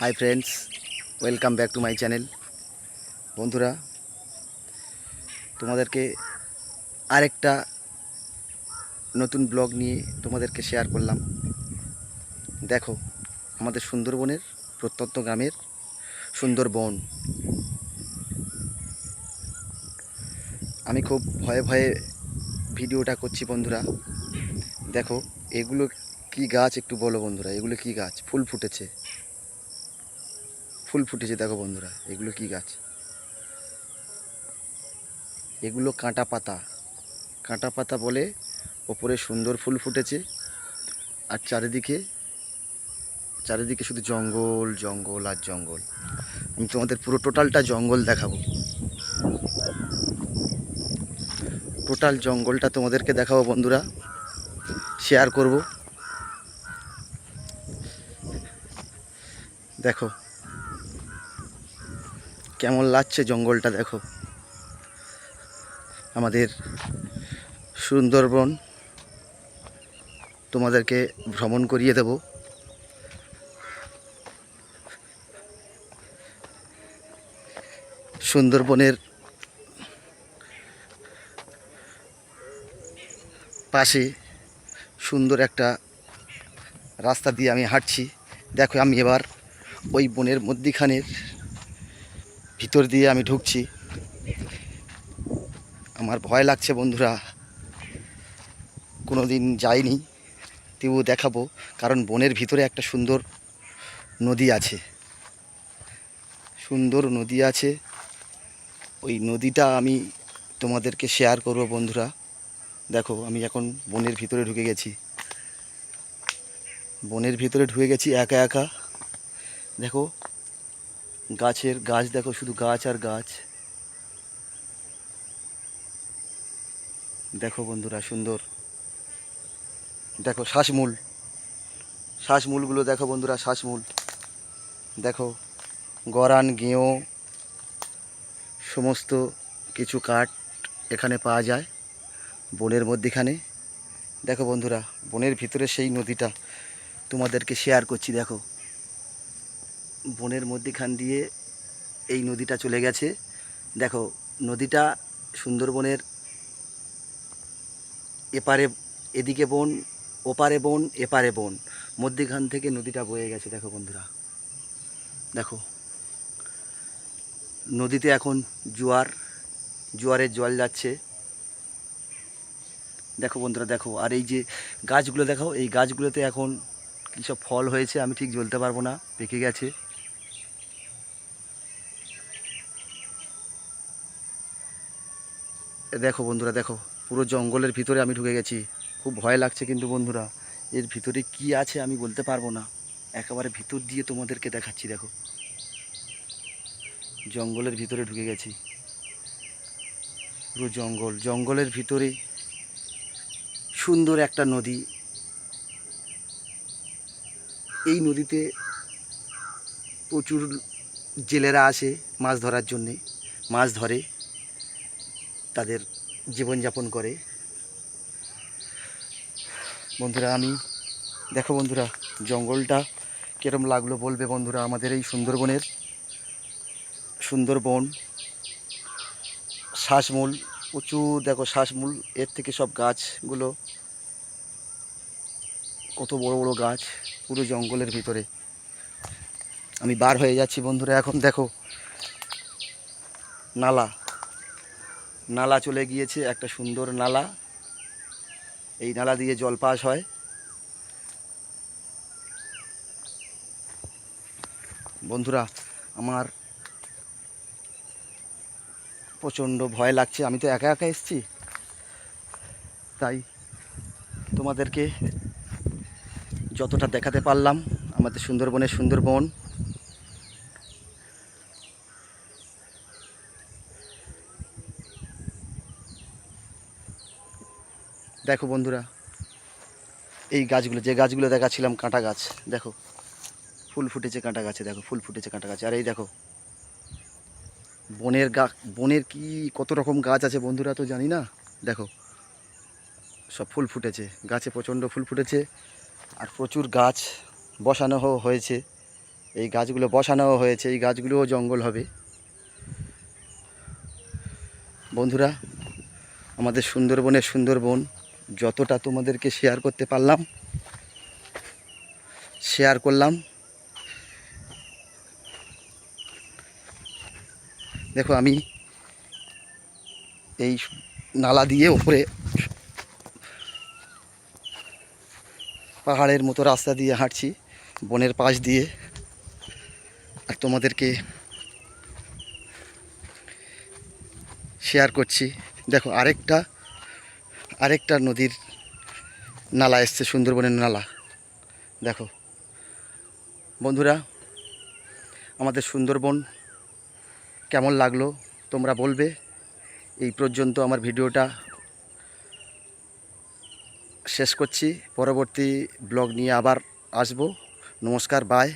Hi friends welcome back to my channel বন্ধুরা, তোমাদেরকে আরেকটা নতুন ব্লগ নিয়ে তোমাদেরকে শেয়ার করলাম। দেখো, আমাদের সুন্দরবনের প্রত্যন্ত গ্রামের সুন্দরবন। আমি খুব ভয়ে ভয়ে ভিডিওটা করছি বন্ধুরা। দেখো, এগুলো কি গাছ একটু বলো বন্ধুরা, এগুলো কি গাছ? ফুল ফুটেছে। ফুল ফুটেছে, দেখো বন্ধুরা, এগুলো কি গাছ? এগুলো কাঁটা পাতা। কাঁটা পাতা বলে ওপরে সুন্দর ফুল ফুটেছে, আর চারিদিকে চারিদিকে শুধু জঙ্গল জঙ্গল আর জঙ্গল। আমি তোমাদের পুরো টোটালটা জঙ্গল দেখাবো। টোটাল জঙ্গলটা তোমাদেরকে দেখাবো বন্ধুরা শেয়ার করব। দেখো কেমন লাগছে জঙ্গলটা দেখো। আমাদের সুন্দরবন, তোমাদেরকে ভ্রমণ করিয়ে দেব। সুন্দরবনের পাশে সুন্দর একটা রাস্তা দিয়ে আমি হাঁটছি। দেখো আমি এবার ওই বনের মধ্যিখানের ভিতর দিয়ে আমি ঢুকছি। আমার ভয় লাগছে বন্ধুরা। কোনো দিন যাইনি তবু দেখাবো, কারণ বনের ভিতরে একটা সুন্দর নদী আছে। সুন্দর নদী আছে। ওই নদীটা আমি তোমাদেরকে শেয়ার করব বন্ধুরা। দেখো, আমি এখন বনের ভিতরে ঢুকে গেছি। বনের ভিতরে ঢুকে গেছি একা একা। দেখো গাছের গাছ, দেখো শুধু গাছ আর গাছ। দেখো বন্ধুরা, সুন্দর। দেখো শ্বাসমূল। শ্বাসমূলগুলো দেখো বন্ধুরা, শ্বাসমূল। দেখো, গরান গেঁয়ো সমস্ত কিছু কাঠ এখানে পাওয়া যায় বনের মধ্যেখানে। দেখো বন্ধুরা, বনের ভিতরে সেই নদীটা তোমাদেরকে শেয়ার করছি, দেখো। বনের মধ্যেখান দিয়ে এই নদীটা চলে গেছে। দেখো, নদীটা সুন্দরবনের এপারে এদিকে বন, ওপারে বন, এপারে বন। মধ্যেখান থেকে নদীটা বয়ে গেছে, দেখো বন্ধুরা। দেখো, নদীতে এখন জোয়ার, জোয়ারের জল যাচ্ছে। দেখো বন্ধুরা, দেখো, আর এই যে গাছগুলো, দেখো, এই গাছগুলোতে এখন কী সব ফল হয়েছে আমি ঠিক জ্বলতে পারব না, পেকে গেছে। দেখো বন্ধুরা, দেখো, পুরো জঙ্গলের ভিতরে আমি ঢুকে গেছি। খুব ভয় লাগছে কিন্তু বন্ধুরা, এর ভিতরে কি আছে আমি বলতে পারব না। একেবারে ভিতর দিয়ে তোমাদেরকে দেখাচ্ছি, দেখো। জঙ্গলের ভিতরে ঢুকে গেছি। পুরো জঙ্গল, জঙ্গলের ভিতরে সুন্দর একটা নদী। এই নদীতে প্রচুর জেলেরা আসে মাছ ধরার জন্যে, মাছ ধরে। তাদের জীবনযাপন করে। বন্ধুরা, আমি, দেখো বন্ধুরা, জঙ্গলটা কিরম লাগল বলবে বন্ধুরা আমাদের এই সুন্দরবনের? সুন্দরবন, শ্বাসমূল উঁচু দেখো শ্বাসমূল, এর থেকে সব গাছগুলো, কত বড় বড় গাছ পুরো জঙ্গলের ভিতরে। আমি বার হয়ে যাচ্ছি বন্ধুরা, এখন দেখো, নালা নালা চলে গিয়েছে, একটা সুন্দর নালা। এই নালা দিয়ে জল পাস হয়। বন্ধুরা, আমার প্রচণ্ড ভয় লাগছে। আমি তো একা একা এসেছি। তাই তোমাদেরকে যতটা দেখাতে পারলাম, আমাদের সুন্দরবনের সুন্দরবন দেখো বন্ধুরা, এই গাছগুলো, যে গাছগুলো দেখাচ্ছিলাম কাঁটা গাছ, দেখো, ফুল ফুটেছে কাঁটা গাছে, দেখো, ফুল ফুটেছে কাঁটা গাছে। আর এই দেখো, বনের গা, বনের কি কত রকম গাছ আছে বন্ধুরা তো জানি না। দেখো, সব ফুল ফুটেছে, গাছে প্রচণ্ড ফুল ফুটেছে, আর প্রচুর গাছ বসানো হয়েছে। এই গাছগুলো বসানো হয়েছে, এই গাছগুলোও জঙ্গল হবে। বন্ধুরা, আমাদের সুন্দরবনের সুন্দরবন যতটা তোমাদেরকে শেয়ার করতে পারলাম শেয়ার করলাম। দেখো, আমি এই নালা দিয়ে ওপরে পাহাড়ের মতো রাস্তা দিয়ে হাঁটছি, বনের পাশ দিয়ে। আর তোমাদেরকে শেয়ার করছি। দেখো, আরেকটা আরেকটা নদীর নালা এসছে, সুন্দরবনের নালা। দেখো। বন্ধুরা, আমাদের সুন্দরবন কেমন লাগল তোমরা বলবে। এই পর্যন্ত আমার ভিডিওটা শেষ করছি। পরবর্তী ব্লগ নিয়ে আবার আসব। নমস্কার বাই